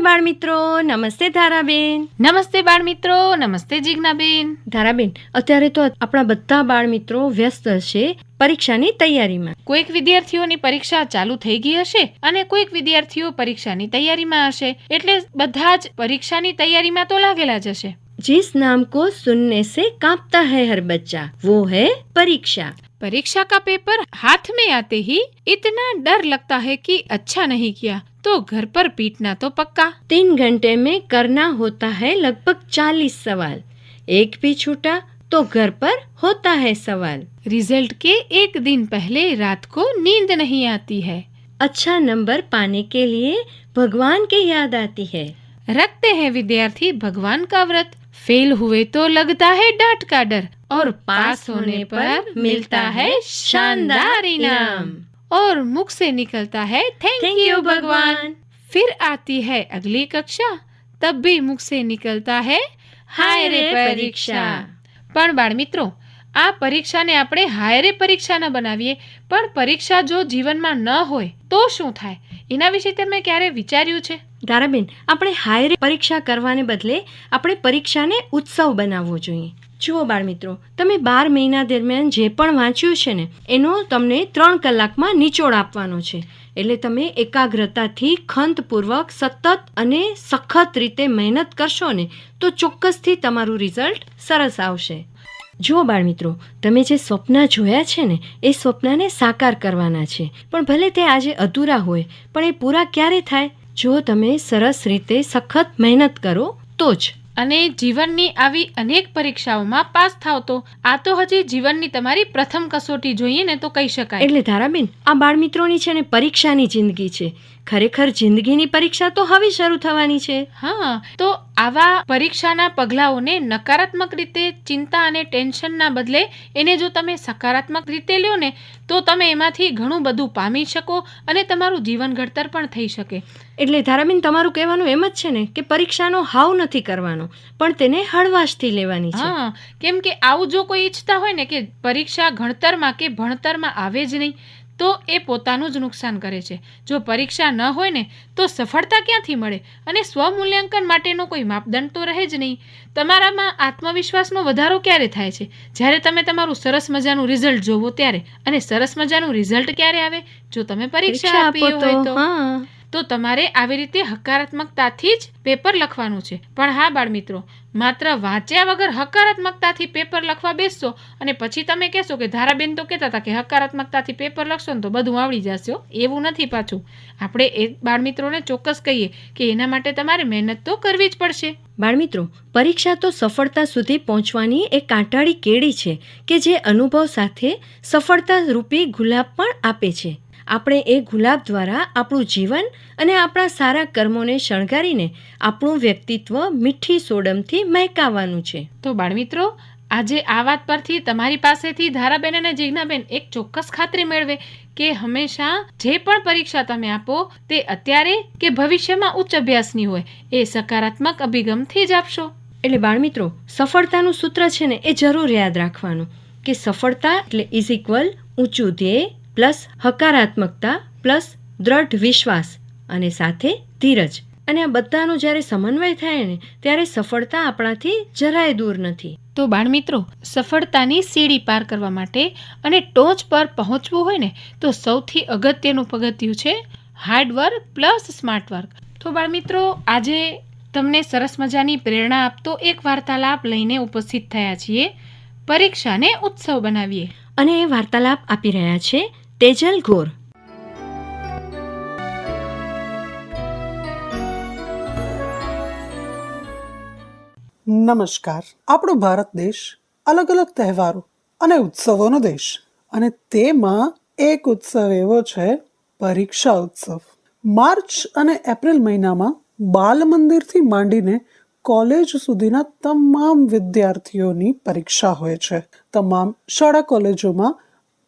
બાળમિત્રો નમસ્તે ધારાબેન. નમસ્તે બાળમિત્રો નમસ્તે જીજ્ઞાબેન. ધારાબેન અત્યારે તો આપણા બધા બાળ મિત્રો વ્યસ્ત હશે પરીક્ષાની તૈયારીમાં. કોઈક વિદ્યાર્થીઓની પરીક્ષા ચાલુ થઈ ગઈ હશે અને કોઈક વિદ્યાર્થીઓ પરીક્ષાની તૈયારીમાં હશે. એટલે બધા જ પરીક્ષાની તૈયારીમાં તો લાગેલા જ હશે. જિસ નામ કો સુનને સે કાંપતા હૈ હર બચ્ચા. વો હૈ પરીક્ષા. परीक्षा का पेपर हाथ में आते ही इतना डर लगता है कि अच्छा नहीं किया तो घर पर पीटना तो पक्का। तीन घंटे में करना होता है लगभग चालीस सवाल। एक भी छूटा तो घर पर होता है सवाल। रिज़ल्ट के एक दिन पहले रात को नींद नहीं आती है। अच्छा नंबर पाने के लिए भगवान की याद आती है। रखते हैं विद्यार्थी भगवान का व्रत। फेल हुए तो लगता है डांट का डर और पास होने पर मिलता है शानदार इनाम और मुख से निकलता है थैंक थैंक यू यू भगवान भगवान फिर आती है अगली कक्षा तब भी मुख से निकलता है હાય રે પરીક્ષા પણ બાળ મિત્રો આ પરીક્ષાને આપણે હાય રે પરીક્ષા ન બનાવીએ પણ પરીક્ષા જો જીવનમાં ન હોય તો શું થાય એના વિશે તમે ક્યારે વિચાર્યું છે? ધારાબેન આપણે હાયર પરીક્ષા કરવાને બદલે આપણે પરીક્ષાને ઉત્સવ બનાવવો જોઈએ. જુઓ બાળ મિત્રો તમે બાર મહિના દરમિયાન જે પણ વાંચ્યું છે ને, એનો તમને ત્રણ કલાકમાં નિચોડ આપવાનો છે. એટલે તમે એકાગ્રતાથી ખંતપૂર્વક સતત અને સખત રીતે મહેનત કરશો ને, તો ચોક્કસથી તમારું રિઝલ્ટ સરસ આવશે. જુઓ બાળ મિત્રો તમે જે સ્વપ્ન જોયા છે ને એ સ્વપ્નને સાકાર કરવાના છે. પણ ભલે તે આજે અધૂરા હોય પણ એ પૂરા ક્યારે થાય? જો તમે સરસ રીતે સખત મહેનત કરો તો જ. અને જીવનની આવી અનેક પરીક્ષાઓમાં પાસ થાવ તો આ તો હજી જીવનની તમારી પ્રથમ કસોટી જોઈએ ને તો કહી શકાય. એટલે ધારાબેન આ બાળ મિત્રોની છે ને પરીક્ષાની જિંદગી છે. ખરેખર જિંદગીની પરીક્ષા તો હવે શરૂ થવાની છે. હા તો આવા પરીક્ષાના પગલાઓને નકારાત્મક રીતે ચિંતા અને ટેન્શનના બદલે એને જો તમે સકારાત્મક રીતે લ્યો ને તો તમે એમાંથી ઘણું બધું પામી શકો અને તમારું જીવન ઘડતર પણ થઈ શકે. એટલે ધારાબેન તમારું કહેવાનું એમ જ છે ને કે પરીક્ષાનો હાવ નથી કરવાનો પણ તેને હળવાશથી લેવાની છે. હા કેમ કે આવું જો કોઈ ઈચ્છતા હોય ને કે પરીક્ષા ઘણતરમાં કે ભણતરમાં આવે જ નહીં તો એ પોતાનું જ નુકસાન કરે છે. જો પરીક્ષા ન હોય ને તો સફળતા ક્યાંથી મળે? અને સ્વમૂલ્યાંકન માટેનો કોઈ માપદંડ તો રહે જ નહીં. તમારામાં આત્મવિશ્વાસનો વધારો ક્યારે થાય છે? જ્યારે તમે તમારું સરસ મજાનું રિઝલ્ટ જોવો ત્યારે. અને સરસ મજાનું રિઝલ્ટ ક્યારે આવે? જો તમે પરીક્ષા આપી હોય તો તો તમારે આવી રીતે હકારાત્મકતાથી જ પેપર લખવાનું છે. પણ હા બાળ મિત્રો માત્ર વાંચ્યા વગર હકારાત્મકતાથી પેપર લખવા બેસશો અને પછી તમે કહેશો કે ધારાબેન તો કહેતા હતા કે હકારાત્મકતાથી પેપર લખશો ને તો બધું આવડી જશે એવું નથી પાછું. આપણે એ બાળમિત્રોને ચોક્કસ કહીએ કે એના માટે તમારે મહેનત તો કરવી જ પડશે. બાળમિત્રો, પરીક્ષા તો સફળતા સુધી પહોંચવાની એક કાંટાળી કેડી છે કે જે અનુભવ સાથે સફળતા રૂપી ગુલાબ પણ આપે છે. આપણે એ ગુલાબ દ્વારા આપણું જીવન અને આપણા સારા કર્મોને શણગારીને આપણું વ્યક્તિત્વ મીઠી સોડમથી મહેકાવવાનું છે. તો બાળમિત્રો આજે આ વાત પરથી તમારી પાસેથી ધારાબેન અને જિજ્ઞાબેન એક ચોક્કસ ખાતરી મેળવે કે હંમેશા જે પણ પરીક્ષા તમે આપો તે અત્યારે કે ભવિષ્યમાં ઉચ્ચ અભ્યાસની હોય એ સકારાત્મક અભિગમથી જ આપશો. એટલે બાળમિત્રો સફળતાનું સૂત્ર છે ને એ જરૂર યાદ રાખવાનું કે સફળતા એટલે ઇઝ ઇક્વલ ઊંચું ધ્યેય પ્લસ હકારાત્મકતા પ્લસ દ્રઢ વિશ્વાસ અને સાથે ધીરજ. અને આ બધાનો જ્યારે સમન્વય થાય ને ત્યારે સફળતા આપણાથી જરાય દૂર નથી. તો બાળમિત્રો સફળતાની સીડી પાર કરવા માટે અને ટોચ પર પહોંચવું હોય ને તો સૌથી અગત્યનું પગથિયું છે હાર્ડવર્ક પ્લસ સ્માર્ટ વર્ક. તો બાળમિત્રો આજે તમને સરસ મજાની પ્રેરણા આપતો એક વાર્તાલાપ લઈને ઉપસ્થિત થયા છીએ. પરીક્ષાને ઉત્સવ બનાવીએ. અને એ વાર્તાલાપ આપી રહ્યા છે તેજલ ગોર. નમસ્કાર. આપણો ભારત દેશ અલગ અલગ તહેવારો અને ઉત્સવોનો દેશ અને તેમાં એક ઉત્સવ એવો છે, પરીક્ષા ઉત્સવ. માર્ચ અને એપ્રિલ મહિનામાં બાલ મંદિરથી માંડીને કોલેજ સુધીના તમામ વિદ્યાર્થીઓની પરીક્ષા હોય છે. તમામ શાળા કોલેજોમાં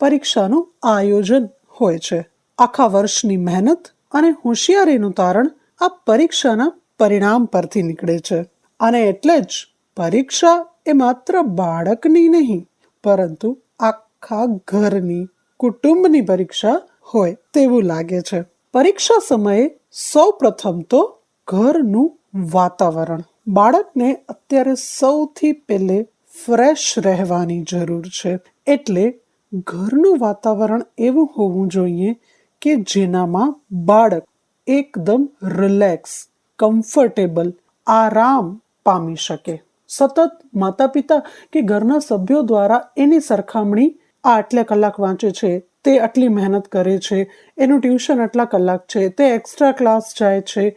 પરીક્ષાનું આયોજન હોય છે. આખા વર્ષની મહેનત અને હોશિયારીનું તારણ આ પરીક્ષાના પરિણામ પરથી નીકળે છે. અને એટલે જ પરીક્ષા એ માત્ર બાળકની નહીં, પરંતુ આખા ઘરની કુટુંબની પરીક્ષા હોય તેવું લાગે છે. પરીક્ષા સમયે સૌ પ્રથમ તો ઘરનું વાતાવરણ. બાળકને અત્યારે સૌથી પહેલે ફ્રેશ રહેવાની જરૂર છે. એટલે ઘરનું વાતાવરણ એવું હોવું જોઈએ કે જેનામાં બાળક એકદમ રિલેક્સ કમ્ફર્ટેબલ આરામ પામી શકે. સતત માતા પિતા કે ઘરના સભ્યો દ્વારા એની સરખામણી આ આટલા કલાક વાંચે છે, તે આટલી મહેનત કરે છે, એનું ટ્યુશન આટલા કલાક છે, તે એક્સ્ટ્રા ક્લાસ જાય છે,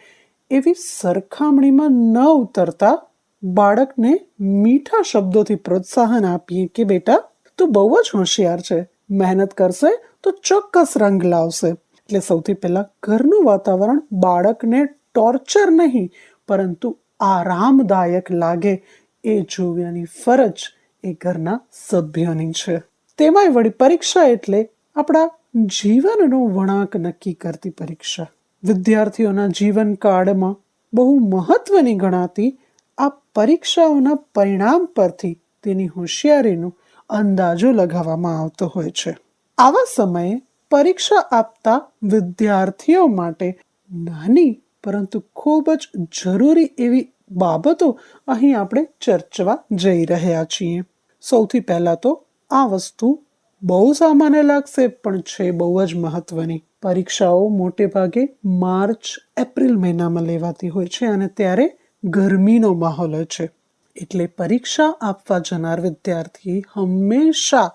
એવી સરખામણીમાં ન ઉતરતા બાળકને મીઠા શબ્દોથી પ્રોત્સાહન આપીએ કે બેટા તું બહુ જ હોશિયાર છે. મહેનત કરશે તો ચોક્કસ રંગ લાવશે. એટલે સૌથી પહેલા ઘરનું વાતાવરણ બાળકને ટોર્ચર નહીં, પરંતુ આરામદાયક લાગે એ જોવાની ફરજ એ ઘરના સભ્યોની છે. તેમાંય વળી પરીક્ષા એટલે આપણા જીવનનો વળાંક નક્કી કરતી પરીક્ષા. વિદ્યાર્થીઓના જીવનકાળમાં બહુ મહત્વની ગણાતી આ પરીક્ષાઓના પરિણામ પરથી તેની હોશિયારીનો અંદાજો લગાવવામાં આવતો હોય છે. આવા સમયે પરીક્ષા આપતા વિદ્યાર્થીઓ માટે નાની પરંતુ ખૂબ જ જરૂરી એવી બાબતો અહીં આપણે ચર્ચવા જઈ રહ્યા છીએ. સૌથી પહેલાં તો આ વસ્તુ બહુ સામાન્ય લાગશે પણ છે બહુ જ મહત્વની. પરીક્ષાઓ મોટે ભાગે માર્ચ એપ્રિલ મહિનામાં લેવાતી હોય છે અને ત્યારે ગરમીનો માહોલ હોય છે. એટલે પરીક્ષા આપવા જનાર વિદ્યાર્થી હંમેશા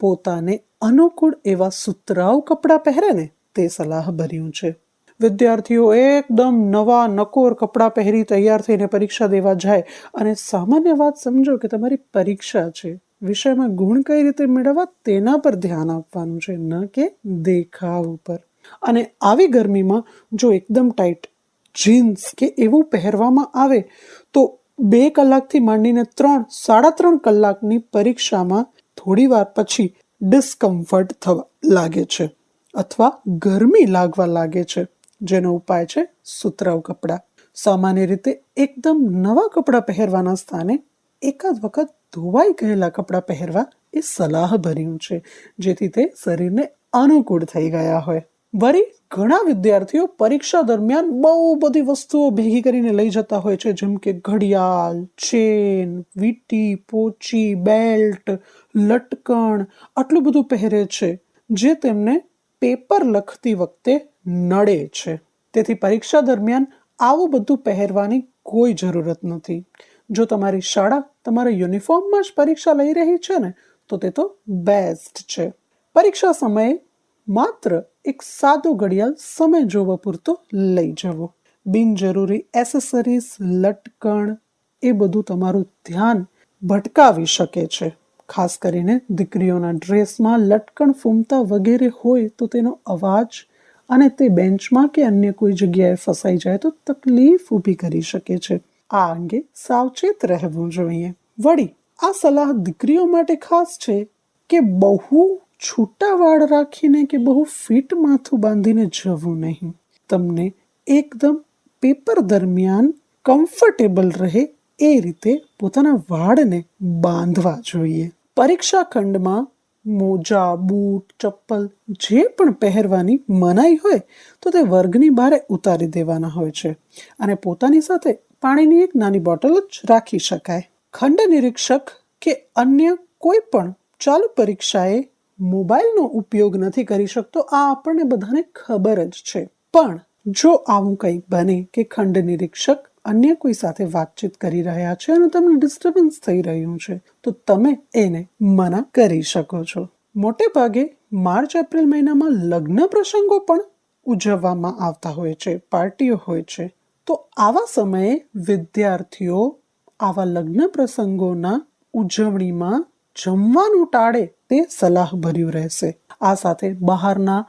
પોતાને અનુકૂળ એવા સુતરાઉ કપડાં પહેરે ને તે સલાહ ભર્યું છે. વિદ્યાર્થીઓ એકદમ નવા નકોર કપડાં પહેરી તૈયાર થઈને પરીક્ષા દેવા જાય અને સામાન્ય વાત સમજો કે તમારી પરીક્ષા છે, વિષયમાં ગુણ કઈ રીતે મેળવવા તેના પર ધ્યાન આપવાનું છે, ન કે દેખાવ ઉપર. અને આવી ગરમીમાં જો એકદમ ટાઈટ જીન્સ કે એવું પહેરવામાં આવે તો બે કલાકથી માંડીને ત્રણ, સાડા ત્રણ કલાકની પરીક્ષામાં થોડી વાર પછી ડિસ્કમ્ફર્ટ થવા લાગે છે અથવા ગરમી લાગવા લાગે છે, જેનો ઉપાય છે સુતરાઉ કપડાં. સામાન્ય રીતે એકદમ નવા કપડાં પહેરવાના સ્થાને એકાદ વખત ધોવાઈ ગયેલા કપડાં પહેરવા એ સલાહભર્યું છે, જેથી તે શરીરને અનુકૂળ થઈ ગયા હોય. વળી ઘણા વિદ્યાર્થીઓ પરીક્ષા દરમિયાન બહુ બધી વસ્તુઓ ભેગી કરીને લઈ જતા હોય છે, જેમ કે ઘડિયાળ, ચેન, વીટી, પોચી, બેલ્ટ, લટકણ, આટલું બધું પહેરે છે, જે તેમને પેપર લખતી વખતે નડે છે. તેથી પરીક્ષા દરમિયાન આવું બધું પહેરવાની કોઈ જરૂરત નથી. જો તમારી શાળા તમારા યુનિફોર્મમાં જ પરીક્ષા લઈ રહી છે ને, તો તે તો બેસ્ટ છે. પરીક્ષા સમયે માત્ર એક સાદો ઘડિયાળ સમય જોવા પૂરતો લઈ જવો. બિનજરૂરી એસેસરીઝ લટકણ, એ બધું તમારું ધ્યાન ભટકાવી શકે છે. ખાસ કરીને દીકરીઓના ડ્રેસમાં લટકણ ફૂમતા વગેરે હોય તો તેનો અવાજ અને તે બેન્ચમાં કે અન્ય કોઈ જગ્યાએ ફસાઈ જાય તો તકલીફ ઊભી કરી શકે છે. આ અંગે સાવચેત રહેવું જોઈએ. વળી, આ સલાહ દીકરીઓ માટે ખાસ છે કે બહુ છૂટા વાળ રાખીને કે બહુ ફિટ માથું બાંધીને જવું નહીં. તમને એકદમ પેપર દરમિયાન કમ્ફર્ટેબલ રહે એ રીતે પોતાના વાળને બાંધવા જોઈએ. પરીક્ષા ખંડમાં મોજા, બૂટ, ચપ્પલ જે પણ પહેરવાની મનાઈ હોય તો તે વર્ગની બહાર ઉતારી દેવાના હોય છે અને પોતાની સાથે પાણીની એક નાની બોટલ જ રાખી શકાય. ખંડ નિરીક્ષક કે અન્ય કોઈ પણ ચાલુ પરીક્ષાએ મોબાઈલનો ઉપયોગ નથી કરી શકતો, આ આપણને બધાને ખબર જ છે. પણ જો આવું કંઈક બને કે ખંડ નિરીક્ષક અન્ય કોઈ સાથે વાતચીત કરી રહ્યા છે અને તમને ડિસ્ટર્બન્સ થઈ રહ્યું છે, તો તમે એને મના કરી શકો છો. મોટે ભાગે માર્ચ એપ્રિલ મહિનામાં લગ્ન પ્રસંગો પણ ઉજવવામાં આવતા હોય છે, પાર્ટીઓ હોય છે. તો આવા સમયે વિદ્યાર્થીઓ આવા લગ્ન પ્રસંગોના ઉજવણીમાં જમવાનું ટાળે તે સલાહભર્યું રહેશે. આ સાથે બહારના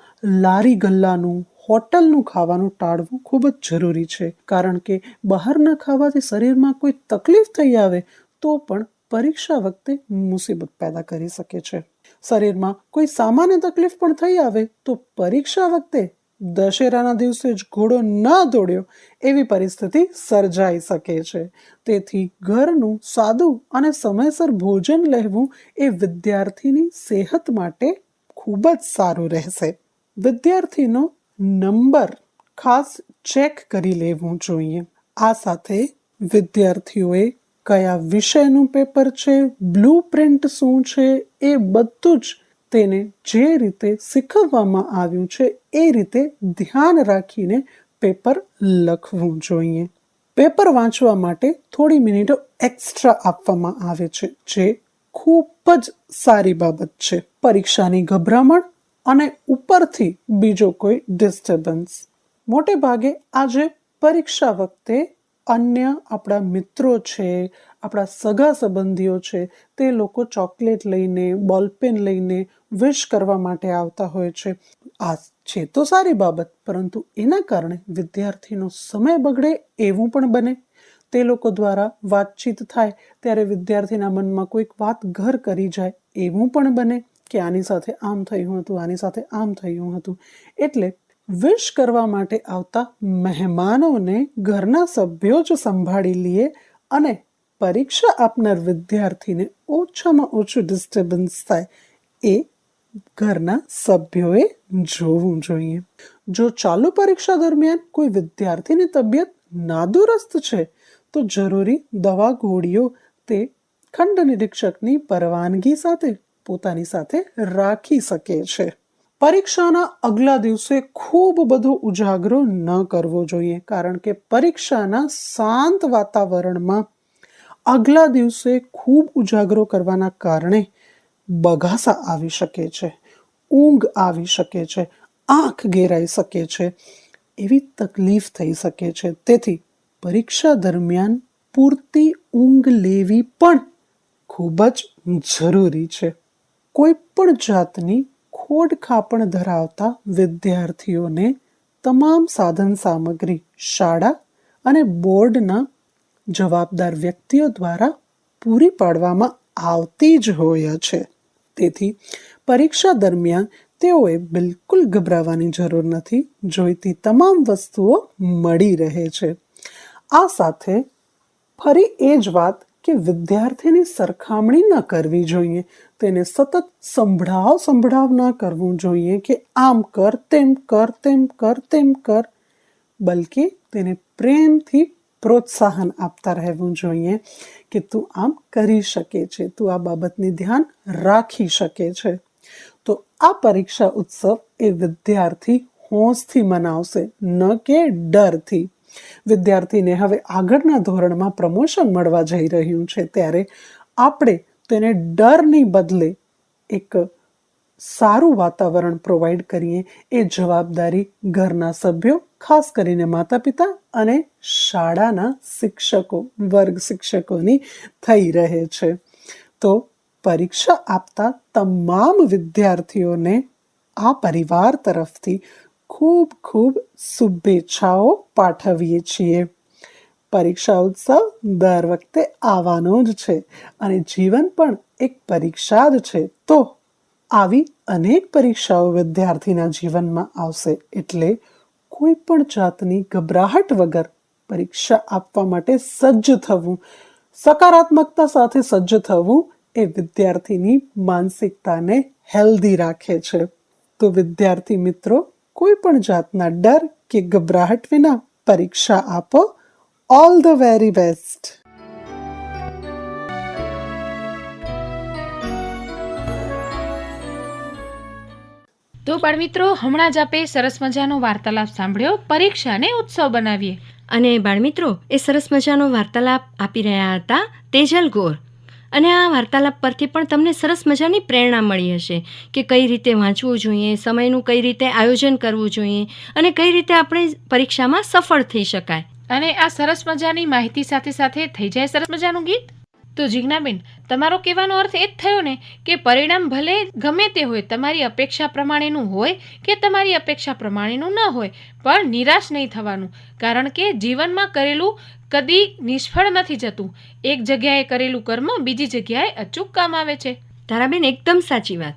લારી ગલ્લાનું હોટલનું ખાવાનું ટાળવું ખૂબ જ જરૂરી છે. કારણ કે બહારના ખાવાથી શરીરમાં કોઈ તકલીફ થઈ આવે તો પણ પરીક્ષા વખતે મુસીબત પેદા કરી શકે છે. શરીરમાં કોઈ સામાન્ય તકલીફ પણ થઈ આવે તો પરીક્ષા વખતે દશેરાના દિવસે જ ઘોડો ન દોડ્યો, એવી પરિસ્થિતિ સર્જાઈ શકે છે. તેથી ઘરનું સાદું અને સમયસર ભોજન લેવું એ વિદ્યાર્થીની સેહત માટે ખૂબ જ સારું રહેશે. વિદ્યાર્થીનો નંબર ખાસ ચેક કરી લેવું જોઈએ. આ સાથે વિદ્યાર્થીઓએ કયા વિષયનું પેપર છે, બ્લુ પ્રિન્ટ શું છે, એ બધું જ તેને જે રીતે શીખવવામાં આવ્યું છે, એ રીતે ધ્યાન રાખીને પેપર લખવું જોઈએ. પેપર વાંચવા માટે થોડી મિનિટો એક્સ્ટ્રા આપવામાં આવે છે, જે ખૂબ જ સારી બાબત છે. પરીક્ષાની ગભરામણ અને ઉપરથી બીજો કોઈ ડિસ્ટર્બન્સ મોટે ભાગે આજે પરીક્ષા વખતે અન્ય આપણા મિત્રો છે આપણા સગા સંબંધીઓ છે, તે લોકો ચોકલેટ લઈને, બોલપેન લઈને વિશ કરવા માટે આવતા હોય છે. આ છે તો સારી બાબત, પરંતુ એના કારણે વિદ્યાર્થીનો સમય બગડે એવું પણ બને. તે લોકો દ્વારા વાતચીત થાય, ત્યારે વિદ્યાર્થીના મનમાં કોઈક વાત ઘર કરી જાય એવું પણ બને કે આની સાથે આમ થયું હતું, આની સાથે આમ થયું હતું. એટલે વિશ કરવા માટે આવતા મહેમાનોને ઘરના સભ્યો જ સંભાળી લઈએ અને પરીક્ષા આપનાર વિદ્યાર્થીને ઓછામાં ઓછું ડિસ્ટર્બન્સ થાય એ ઘરના સભ્યોએ જોવું જોઈએ. જો ચાલુ પરીક્ષા દરમિયાન કોઈ વિદ્યાર્થીની તબિયત નાદુરસ્ત છે, તો જરૂરી દવા ગોળીઓ તે ખંડ નિરીક્ષકની પરવાનગી સાથે પોતાની સાથે રાખી શકે છે. પરીક્ષાના અગલા દિવસે ખૂબ બધો ઉજાગરો ન કરવો જોઈએ, કારણ કે પરીક્ષાના શાંત વાતાવરણમાં આગલા દિવસે ખૂબ ઉજાગરો કરવાના કારણે બગાસા આવી શકે છે, ઊંઘ આવી શકે છે, આંખ ઘેરાઈ શકે છે, એવી તકલીફ થઈ શકે છે. તેથી પરીક્ષા દરમિયાન પૂરતી ઊંઘ લેવી પણ ખૂબ જ જરૂરી છે. કોઈ પણ જાતની ખોડ ખાપણ ધરાવતા વિદ્યાર્થીઓને તમામ સાધન સામગ્રી, શાળા અને બોર્ડના જવાબદાર વ્યક્તિઓ દ્વારા પૂરી પાડવામાં આવતી જ હોય છે. તેથી પરીક્ષા દરમિયાન તેઓએ બિલકુલ ગભરાવાની જરૂર નથી, જોઈતી તમામ વસ્તુઓ મળી રહે છે. આ સાથે ફરી એ જ વાત કે વિદ્યાર્થીની સરખામણી ન કરવી જોઈએ. તેને સતત સંભળાવ સંભળાવ ન કરવું જોઈએ કે આમ કર, તેમ કર તેમ કર તેમ કર, બલકે તેને પ્રેમથી પ્રોત્સાહન આપતા રહેવું જોઈએ કે તું આમ કરી શકે છે, તું આ બાબતને ધ્યાન રાખી શકે છે. તો આ પરીક્ષા ઉત્સવ એ વિદ્યાર્થી હોંશથી મનાવશે, ન કે ડરથી. વિદ્યાર્થીને હવે આગળના ધોરણમાં પ્રમોશન મળવા જઈ રહ્યું છે, ત્યારે આપણે તેને ડરની બદલે એક સારું વાતાવરણ પ્રોવાઈડ કરીએ એ જવાબદારી ઘરના સભ્યો, ખાસ કરીને માતા પિતા અને શાળાના શિક્ષકો, વર્ગ શિક્ષકોની થઈ રહે છે. તો પરીક્ષા આપતા તમામ વિદ્યાર્થીઓને આ પરિવાર તરફથી ખૂબ ખૂબ શુભેચ્છાઓ પાઠવીએ છીએ. પરીક્ષા ઉત્સવ દર વખતે આવવાનો જ છે અને જીવન પણ એક પરીક્ષા જ છે. તો આવી અનેક પરીક્ષાઓ વિદ્યાર્થીના જીવનમાં આવશે એટલે કોઈ પણ જાતની ગભરાહટ વગર પરીક્ષા આપવા માટે સજ્જ થવું, સકારાત્મકતા સાથે સજ્જ થવું એ વિદ્યાર્થીની માનસિકતાને હેલ્ધી રાખે છે. તો વિદ્યાર્થી મિત્રો, કોઈ પણ જાતના ડર કે ગભરાહટ વિના પરીક્ષા આપો. ઓલ ધ વેરી બેસ્ટ તો બાળમિત્રો હમણાં જ આપે સરસ મજાનો વાર્તાલાપ સાંભળ્યો. પરીક્ષાને ઉત્સવ બનાવીએ. અને બાળમિત્રો એ સરસ મજાનો વાર્તાલાપ આપી રહ્યા હતા તેજલ ગોર. અને આ વાર્તાલાપ પરથી પણ તમને સરસ મજાની પ્રેરણા મળી હશે કે કઈ રીતે વાંચવું જોઈએ સમયનું કઈ રીતે આયોજન કરવું જોઈએ અને કઈ રીતે આપણે પરીક્ષામાં સફળ થઈ શકાય. અને આ સરસ મજાની માહિતી સાથે સાથે થઈ જાય સરસ મજાનું ગીત? તો જીજ્ઞાબેન તમારો કહેવાનો અર્થ એ જ થયો ને કે પરિણામ ભલે ગમે તે હોય તમારી અપેક્ષા પ્રમાણેનું હોય કે તમારી અપેક્ષા પ્રમાણેનું ન હોય પણ નિરાશ નહીં થવાનું. કારણ કે જીવનમાં કરેલું કદી નિષ્ફળ નથી જતું. એક જગ્યાએ કરેલું કર્મ બીજી જગ્યાએ અચૂક કામ આવે છે. તારાબેન એકદમ સાચી વાત.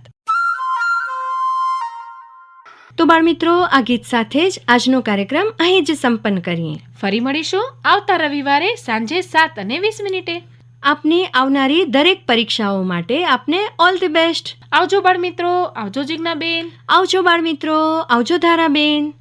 તો બાળમિત્રો આ ગીત સાથે જ આજનો કાર્યક્રમ અહીં જ સંપન્ન કરીએ. ફરી મળીશું આવતા રવિવારે સાંજે સાત અને વીસ મિનિટે. આપની આવનારી દરેક પરીક્ષાઓ માટે આપને ઓલ ધી બેસ્ટ આવજો બાળમિત્રો આવજો જીજ્ઞાબેન. આવજો બાળમિત્રો આવજો ધારાબેન.